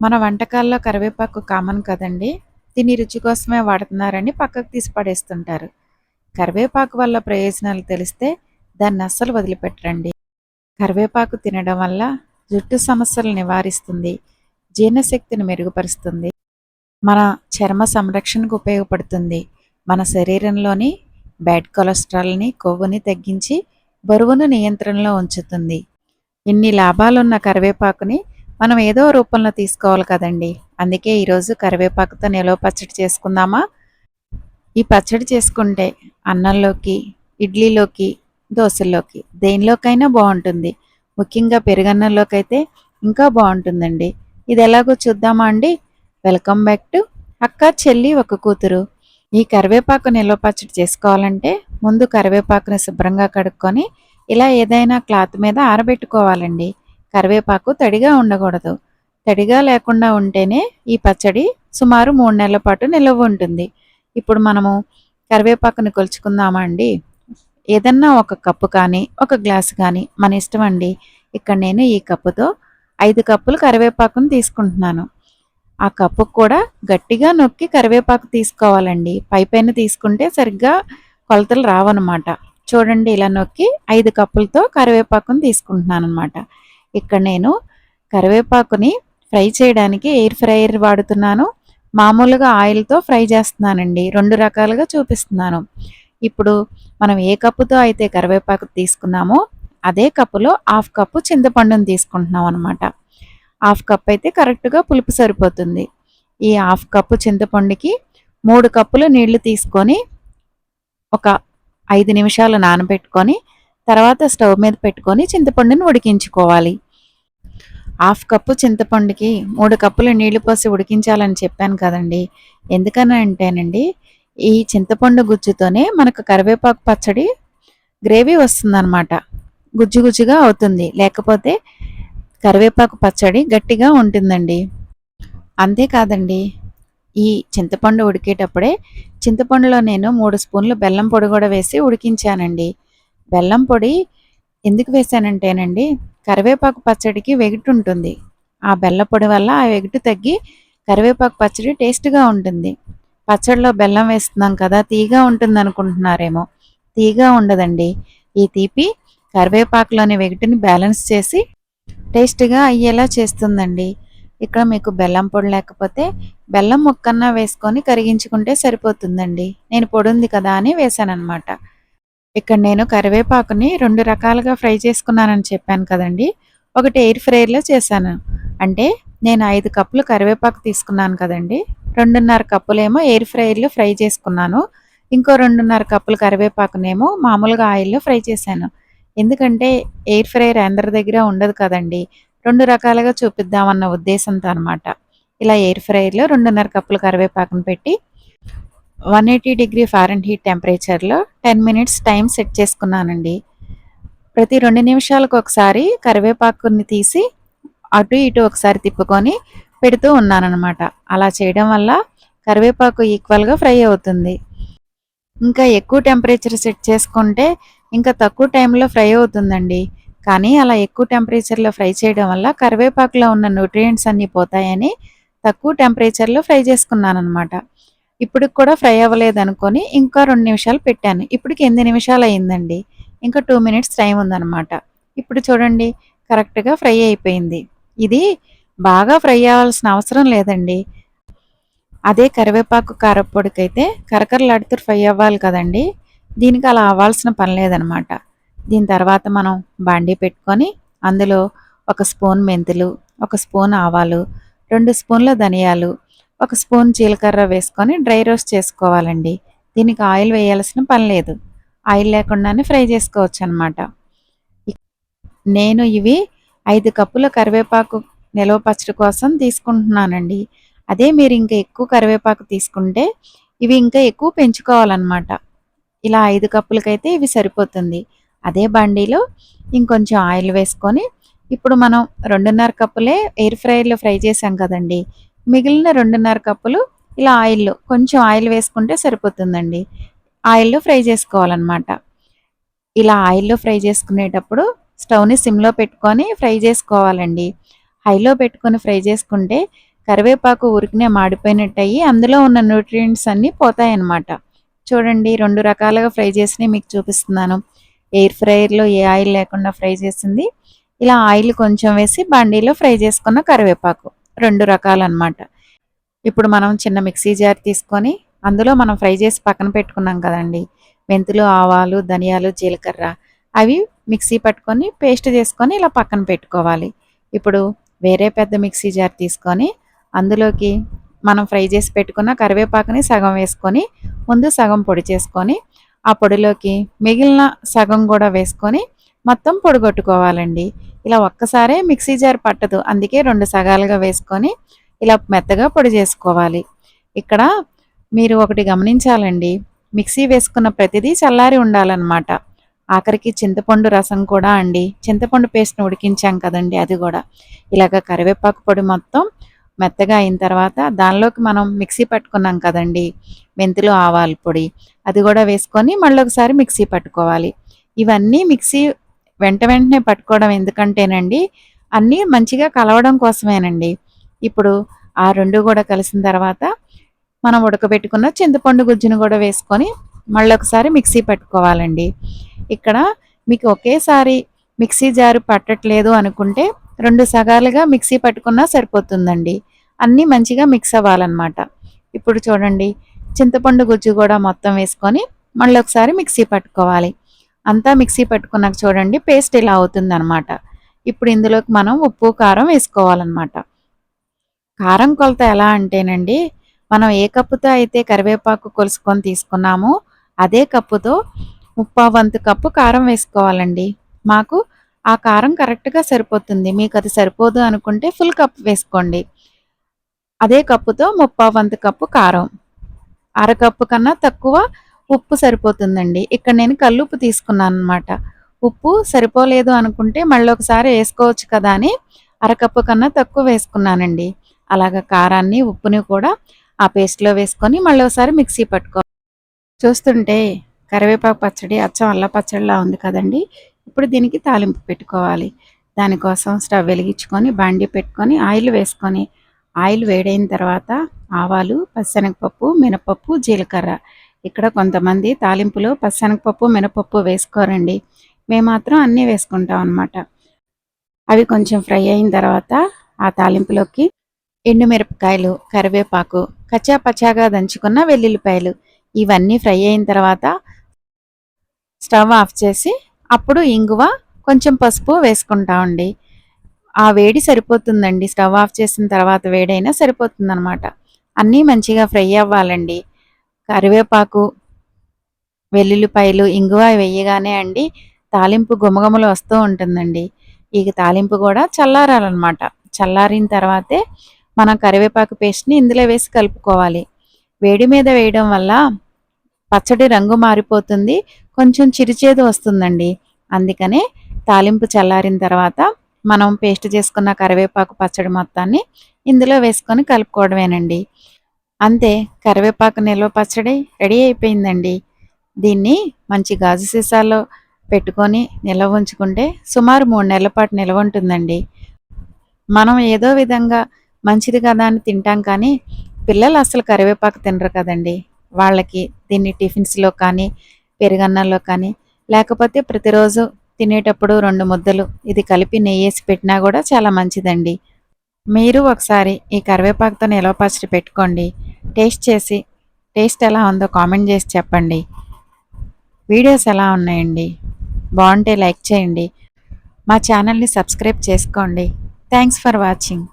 మన వంటకాల్లో కరివేపాకు కామన్ కదండి. దీని రుచి కోసమే వాడుతున్నారని పక్కకు తీసి పడేస్తుంటారు. కరివేపాకు వల్ల ప్రయోజనాలు తెలిస్తే దాన్ని అస్సలు వదిలిపెట్టరండి. కరివేపాకు తినడం వల్ల జుట్టు సమస్యలు నివారిస్తుంది. జీర్ణశక్తిని మెరుగుపరుస్తుంది. మన చర్మ సంరక్షణకు ఉపయోగపడుతుంది. మన శరీరంలోని బ్యాడ్ కొలెస్ట్రాల్ని కొవ్వుని తగ్గించి బరువును నియంత్రణలో ఉంచుతుంది. ఇన్ని లాభాలున్న కరివేపాకుని మనం ఏదో రూపంలో తీసుకోవాలి కదండి. అందుకే ఈరోజు కరివేపాకుతో నిలవ పచ్చడి చేసుకుందామా? ఈ పచ్చడి చేసుకుంటే అన్నంలోకి ఇడ్లీలోకి దోశల్లోకి దేనిలోకైనా బాగుంటుంది. ముఖ్యంగా పెరుగన్నంలోకి అయితే ఇంకా బాగుంటుందండి. ఇది ఎలాగో చూద్దామా అండి? వెల్కమ్ బ్యాక్ టు అక్క చెల్లి ఒక కూతురు. ఈ కరివేపాకు నిల్వ పచ్చడి చేసుకోవాలంటే ముందు కరివేపాకుని శుభ్రంగా కడుక్కొని ఇలా ఏదైనా క్లాత్ మీద ఆరబెట్టుకోవాలండి. కరివేపాకు తడిగా ఉండకూడదు. తడిగా లేకుండా ఉంటేనే ఈ పచ్చడి సుమారు మూడు నెలల పాటు నిల్వ ఉంటుంది. ఇప్పుడు మనము కరివేపాకుని కొలుచుకుందామా అండి? ఏదన్నా ఒక కప్పు కానీ ఒక గ్లాస్ కానీ మన ఇష్టం అండి. ఇక్కడ నేను ఈ కప్పుతో ఐదు కప్పులు కరివేపాకును తీసుకుంటున్నాను. ఆ కప్పు కూడా గట్టిగా నొక్కి కరివేపాకు తీసుకోవాలండి. పై పైన తీసుకుంటే సరిగ్గా కొలతలు రావన్నమాట. చూడండి ఇలా నొక్కి ఐదు కప్పులతో కరివేపాకును తీసుకుంటున్నాను అనమాట ఇక్కడ నేను కరివేపాకుని ఫ్రై చేయడానికి ఎయిర్ ఫ్రైయర్ వాడుతున్నాను. మామూలుగా ఆయిల్తో ఫ్రై చేస్తున్నానండి. రెండు రకాలుగా చూపిస్తున్నాను. ఇప్పుడు మనం ఏ కప్పుతో అయితే కరివేపాకు తీసుకున్నామో అదే కప్పులో హాఫ్ కప్పు చింతపండుని తీసుకుంటున్నాం అనమాట హాఫ్ కప్ అయితే కరెక్ట్గా పులుపు సరిపోతుంది. ఈ హాఫ్ కప్పు చింతపండుకి మూడు కప్పులు నీళ్ళు తీసుకొని ఒక ఐదు నిమిషాలు నానబెట్టుకొని తర్వాత స్టవ్ మీద పెట్టుకొని చింతపండుని ఉడికించుకోవాలి. హాఫ్ కప్పు చింతపండుకి మూడు కప్పులు నీళ్ళు పోసి ఉడికించాలని చెప్పాను కదండి. ఎందుకని అంటేనండి ఈ చింతపండు గుజ్జుతోనే మనకు కరివేపాకు పచ్చడి గ్రేవీ వస్తుందన్నమాట. గుజ్జు గుజ్జుగా అవుతుంది. లేకపోతే కరివేపాకు పచ్చడి గట్టిగా ఉంటుందండి. అంతేకాదండి ఈ చింతపండు ఉడికేటప్పుడే చింతపండులో నేను మూడు స్పూన్లు బెల్లం పొడి కూడా వేసి ఉడికించానండి. బెల్లం పొడి ఎందుకు వేశానంటేనండి కరివేపాకు పచ్చడికి వెగిటి ఉంటుంది. ఆ బెల్ల పొడి వల్ల ఆ వెగిటి తగ్గి కరివేపాకు పచ్చడి టేస్ట్గా ఉంటుంది. పచ్చడిలో బెల్లం వేస్తున్నాం కదా తీగా ఉంటుంది అనుకుంటున్నారేమో తీగా ఉండదండి. ఈ తీపి కరివేపాకులోని వెగిటిని బ్యాలెన్స్ చేసి టేస్ట్గా అయ్యేలా చేస్తుందండి. ఇక్కడ మీకు బెల్లం పొడి లేకపోతే బెల్లం ముక్కన్నా వేసుకొని కరిగించుకుంటే సరిపోతుందండి. నేను పొడి ఉంది కదా అని వేసానన్నమాట ఇక్కడ నేను కరివేపాకుని రెండు రకాలుగా ఫ్రై చేసుకున్నానని చెప్పాను కదండి. ఒకటి ఎయిర్ ఫ్రైర్లో చేశాను. అంటే నేను ఐదు కప్పులు కరివేపాకు తీసుకున్నాను కదండి. రెండున్నర కప్పులేమో ఎయిర్ ఫ్రైర్లో ఫ్రై చేసుకున్నాను. ఇంకో రెండున్నర కప్పులు కరివేపాకునేమో మామూలుగా ఆయిల్లో ఫ్రై చేశాను. ఎందుకంటే ఎయిర్ ఫ్రైర్ అందరి దగ్గర ఉండదు కదండి. రెండు రకాలుగా చూపిద్దామన్న ఉద్దేశంతో అనమాట ఇలా ఎయిర్ ఫ్రైర్లో రెండున్నర కప్పులు కరివేపాకును పెట్టి one eighty degree Fahrenheit heat టెంపరేచర్లో ten minutes time set చేసుకున్నానండి. ప్రతి రెండు నిమిషాలకు ఒకసారి కరివేపాకుని తీసి అటు ఇటు ఒకసారి తిప్పుకొని పెడుతూ ఉన్నానన్నమాట. అలా చేయడం వల్ల కరివేపాకు ఈక్వల్గా ఫ్రై అవుతుంది. ఇంకా ఎక్కువ టెంపరేచర్ సెట్ చేసుకుంటే ఇంకా తక్కువ టైంలో ఫ్రై అవుతుందండి. కానీ అలా ఎక్కువ టెంపరేచర్లో ఫ్రై చేయడం వల్ల కరివేపాకులో ఉన్న న్యూట్రియంట్స్ అన్నీ పోతాయని తక్కువ టెంపరేచర్లో ఫ్రై చేసుకున్నాను అనమాట ఇప్పుడు కూడా ఫ్రై అవ్వలేదు అనుకొని ఇంకా రెండు నిమిషాలు పెట్టాను. ఇప్పటికి ఎనిమిది నిమిషాలు అయిందండి. ఇంకా టూ మినిట్స్ టైం ఉందన్నమాట. ఇప్పుడు చూడండి కరెక్ట్గా ఫ్రై అయిపోయింది. ఇది బాగా ఫ్రై అవ్వాల్సిన అవసరం లేదండి. అదే కరివేపాకు కారపొడికైతే కరకరలాడుతూ ఫ్రై అవ్వాలి కదండి. దీనికి అలా అవ్వాల్సిన పని లేదనమాట దీని తర్వాత మనం బాండీ పెట్టుకొని అందులో ఒక స్పూన్ మెంతులు ఒక స్పూన్ ఆవాలు రెండు స్పూన్ల ధనియాలు ఒక స్పూన్ జీలకర్ర వేసుకొని డ్రై రోస్ట్ చేసుకోవాలండి. దీనికి ఆయిల్ వేయాల్సిన పని లేదు. ఆయిల్ లేకుండానే ఫ్రై చేసుకోవచ్చు అనమాట నేను ఇవి ఐదు కప్పుల కరివేపాకు నిలవ పచ్చడి కోసం తీసుకుంటున్నానండి. అదే మీరు ఇంకా ఎక్కువ కరివేపాకు తీసుకుంటే ఇవి ఇంకా ఎక్కువ పెంచుకోవాలన్నమాట. ఇలా ఐదు కప్పులకైతే ఇవి సరిపోతుంది. అదే బండిలో ఇంకొంచెం ఆయిల్ వేసుకొని ఇప్పుడు మనం రెండున్నర కప్పులే ఎయిర్ ఫ్రైలో ఫ్రై చేసాం కదండి. మిగిలిన రెండున్నర కప్పులు ఇలా ఆయిల్లో కొంచెం ఆయిల్ వేసుకుంటే సరిపోతుందండి. ఆయిల్లో ఫ్రై చేసుకోవాలన్నమాట. ఇలా ఆయిల్లో ఫ్రై చేసుకునేటప్పుడు స్టవ్ని సిమ్లో పెట్టుకొని ఫ్రై చేసుకోవాలండి. హైలో పెట్టుకొని ఫ్రై చేసుకుంటే కరివేపాకు ఉరికినే మాడిపోయినట్టు అయ్యి అందులో ఉన్న న్యూట్రియంట్స్ అన్నీ పోతాయన్నమాట. చూడండి రెండు రకాలుగా ఫ్రై చేసి మీకు చూపిస్తున్నాను. ఎయిర్ ఫ్రైయర్లో ఏ ఆయిల్ లేకుండా ఫ్రై చేసింది. ఇలా ఆయిల్ కొంచెం వేసి బండిలో ఫ్రై చేసుకున్న కరివేపాకు. రెండు రకాలు అనమాట ఇప్పుడు మనం చిన్న మిక్సీ జార్ తీసుకొని అందులో మనం ఫ్రై చేసి పక్కన పెట్టుకున్నాం కదండి. మెంతులు ఆవాలు ధనియాలు జీలకర్ర అవి మిక్సీ పట్టుకొని పేస్ట్ చేసుకొని ఇలా పక్కన పెట్టుకోవాలి. ఇప్పుడు వేరే పెద్ద మిక్సీ జార్ తీసుకొని అందులోకి మనం ఫ్రై చేసి పెట్టుకున్న కరివేపాకుని సగం వేసుకొని ముందు సగం పొడి చేసుకొని ఆ పొడిలోకి మిగిలిన సగం కూడా వేసుకొని మొత్తం పొడిగొట్టుకోవాలండి. ఇలా ఒక్కసారే మిక్సీ జార్ పట్టదు. అందుకే రెండు సగాలుగా వేసుకొని ఇలా మెత్తగా పొడి చేసుకోవాలి. ఇక్కడ మీరు ఒకటి గమనించాలండి. మిక్సీ వేసుకున్న ప్రతిదీ చల్లారి ఉండాలన్నమాట. ఆఖరికి చింతపండు రసం కూడా అండి. చింతపండు పేస్ట్ని ఉడికించాం కదండి అది కూడా. ఇలాగ కరివేపాకు పొడి మొత్తం మెత్తగా అయిన తర్వాత దానిలోకి మనం మిక్సీ పట్టుకున్నాం కదండి. మెంతులు ఆవాల పొడి అది కూడా వేసుకొని మళ్ళీ ఒకసారి మిక్సీ పట్టుకోవాలి. ఇవన్నీ మిక్సీ వెంట వెంటనే పట్టుకోవడం ఎందుకంటేనండి అన్నీ మంచిగా కలవడం కోసమేనండి. ఇప్పుడు ఆ రెండు కూడా కలిసిన తర్వాత మనం ఉడకబెట్టుకున్న చింతపండు గుజ్జును కూడా వేసుకొని మళ్ళీ ఒకసారి మిక్సీ పట్టుకోవాలండి. ఇక్కడ మీకు ఒకేసారి మిక్సీ జారు పట్టట్లేదు అనుకుంటే రెండు సగాలుగా మిక్సీ పట్టుకున్నా సరిపోతుందండి. అన్నీ మంచిగా మిక్స్ అవ్వాలన్నమాట. ఇప్పుడు చూడండి చింతపండు గుజ్జు కూడా మొత్తం వేసుకొని మళ్ళీ ఒకసారి మిక్సీ పట్టుకోవాలి. అంతా మిక్సీ పట్టుకున్నాక చూడండి పేస్ట్ ఇలా అవుతుందన్నమాట. ఇప్పుడు ఇందులోకి మనం ఉప్పు కారం వేసుకోవాలన్నమాట. కారం కొలత ఎలా అంటేనండి మనం ఏ కప్పుతో అయితే కరివేపాకు కొలుసుకొని తీసుకున్నామో అదే కప్పుతో ముప్పావంతు కప్పు కారం వేసుకోవాలండి. మాకు ఆ కారం కరెక్ట్గా సరిపోతుంది. మీకు అది సరిపోదు అనుకుంటే ఫుల్ కప్ వేసుకోండి. అదే కప్పుతో ముప్పావంతు కప్పు కారం. అరకప్పు కన్నా తక్కువ ఉప్పు సరిపోతుందండి. ఇక్కడ నేను కల్లుప్పు తీసుకున్నాను అనమాట ఉప్పు సరిపోలేదు అనుకుంటే మళ్ళీ ఒకసారి వేసుకోవచ్చు కదా అని అరకప్పు కన్నా తక్కువ వేసుకున్నానండి. అలాగ కారాన్ని ఉప్పుని కూడా ఆ పేస్ట్లో వేసుకొని మళ్ళీ ఒకసారి మిక్సీ పట్టుకో చూస్తుంటే కరివేపాకు పచ్చడి అచ్చం అల్ల పచ్చడిలా ఉంది కదండి. ఇప్పుడు దీనికి తాలింపు పెట్టుకోవాలి. దానికోసం స్టవ్ వెలిగించుకొని బండి పెట్టుకొని ఆయిల్ వేసుకొని ఆయిల్ వేడైన తర్వాత ఆవాలు పచ్చనగపప్పు మినపప్పు జీలకర్ర ఇక్కడ కొంతమంది తాలింపులు పచ్చనగపప్పు మినపప్పు వేసుకోరండి. మేము మాత్రం అన్నీ వేసుకుంటాం అనమాట అవి కొంచెం ఫ్రై అయిన తర్వాత ఆ తాలింపులోకి ఎండుమిరపకాయలు కరివేపాకు కచ్చా పచ్చాగా దంచుకున్న వెల్లుల్లిపాయలు ఇవన్నీ ఫ్రై అయిన తర్వాత స్టవ్ ఆఫ్ చేసి అప్పుడు ఇంగువ కొంచెం పసుపు వేసుకుంటామండి. ఆ వేడి సరిపోతుందండి. స్టవ్ ఆఫ్ చేసిన తర్వాత వేడైనా సరిపోతుంది అనమాట అన్నీ మంచిగా ఫ్రై అవ్వాలండి. కరివేపాకు వెల్లుల్లిపాయలు ఇంగువ వేయగానే అండి తాలింపు గుమగుమలు వస్తూ ఉంటుందండి. ఈ తాలింపు కూడా చల్లారాలన్నమాట. చల్లారిన తర్వాతే మనం కరివేపాకు పేస్ట్ని ఇందులో వేసి కలుపుకోవాలి. వేడి మీద వేయడం వల్ల పచ్చడి రంగు మారిపోతుంది కొంచెం చిరిచేదు వస్తుందండి. అందుకనే తాలింపు చల్లారిన తర్వాత మనం పేస్ట్ చేసుకున్న కరివేపాకు పచ్చడి మొత్తాన్ని ఇందులో వేసుకొని కలుపుకోవడమేనండి. అంతే కరివేపాకు నిల్వ పచ్చడి రెడీ అయిపోయిందండి. దీన్ని మంచి గాజు సీసాల్లో పెట్టుకొని నిల్వ ఉంచుకుంటే సుమారు మూడు నెలల పాటు నిల్వ ఉంటుందండి. మనం ఏదో విధంగా మంచిది కదా అని తింటాం కానీ పిల్లలు అసలు కరివేపాకు తినరు కదండి. వాళ్ళకి దీన్ని టిఫిన్స్లో కానీ పెరుగన్నంలో కానీ లేకపోతే ప్రతిరోజు తినేటప్పుడు రెండు ముద్దలు ఇది కలిపి నెయ్యేసి పెట్టినా కూడా చాలా మంచిదండి. మీరు ఒకసారి ఈ కరివేపాకుతో నిలవ పచ్చడి పెట్టుకోండి. టేస్ట్ చేసి టేస్ట్ ఎలా ఉందో కామెంట్ చేసి చెప్పండి. వీడియోస్ ఎలా ఉన్నాయండి? బాగుంటే లైక్ చేయండి. మా ఛానల్ని సబ్స్క్రైబ్ చేసుకోండి. Thanks for watching.